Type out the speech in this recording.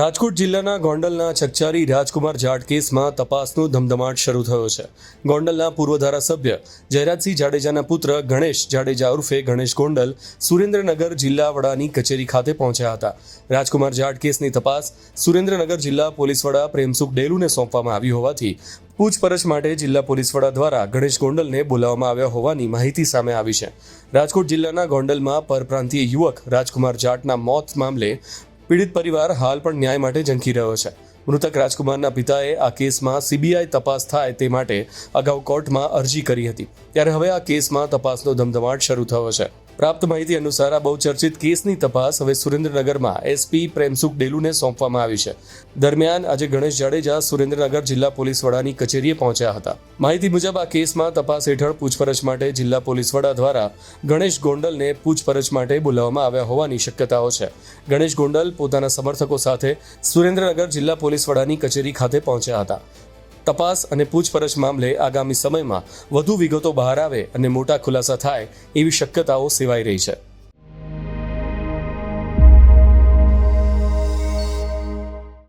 રાજકોટ જિલ્લાના ગોંડલના ચકચારી રાજકુમાર જાટ કેસમાં તપાસનો ધમધમાટ શરૂ થયો છે. ગોંડલના પૂર્વ ધારાસભ્ય જયરાજસિંહ જાડેજાના પુત્ર ગણેશ જાડેજા ઉર્ફે ગણેશ ગોંડલ સુરેન્દ્રનગર જિલ્લા વડાની કચેરી ખાતે પહોંચ્યા હતા. રાજકુમાર જાટ કેસની તપાસ સુરેન્દ્રનગર જિલ્લા પોલીસ વડા પ્રેમસુખ ડેલુને સોંપવામાં આવી હોવાથી પૂછપરછ માટે જિલ્લા પોલીસ વડા દ્વારા ગણેશ ગોંડલને બોલાવવામાં આવ્યા હોવાની માહિતી સામે આવી છે. રાજકોટ જિલ્લાના ગોંડલમાં પરપ્રાંતીય યુવક રાજકુમાર જાટના મોત મામલે પીડિત પરિવાર હાલ પણ ન્યાય માટે ઝંખી રહ્યો છે. મૃતક રાજકુમારના પિતાએ આ કેસમાં સીબીઆઈ તપાસ થાય તે માટે અગાઉ કોર્ટમાં અરજી કરી હતી. ત્યારે હવે આ કેસમાં તપાસનો ધમધમાટ શરૂ થયો છે. પ્રાપ્ત માહિતી અનુસાર આ બહુચર્ચિત કેસની તપાસ હવે સુરેન્દ્રનગરમાં એસપી પ્રેમસુખ ડેલુને સોંપવામાં આવી છે. દરમિયાન આજે ગણેશ જાડેજા સુરેન્દ્રનગર જિલ્લા પોલીસ વડાની કચેરીએ પહોંચ્યા હતા. માહિતી મુજબ આ કેસમાં તપાસ હેઠળ પૂછપરછ માટે જિલ્લા પોલીસ વડા દ્વારા ગણેશ ગોંડલને પૂછપરછ માટે બોલાવવામાં આવ્યા હોવાની શક્યતાઓ છે. ગણેશ ગોંડલ પોતાના સમર્થકો સાથે સુરેન્દ્રનગર જિલ્લા પોલીસ વડાની કચેરી ખાતે પહોંચ્યા હતા. તપાસ અને પૂછપરછ મામલે આગામી સમયમાં વધુ વિગતો બહાર આવે અને મોટા ખુલાસા થાય એવી શક્યતાઓ સેવાઈ રહી છે.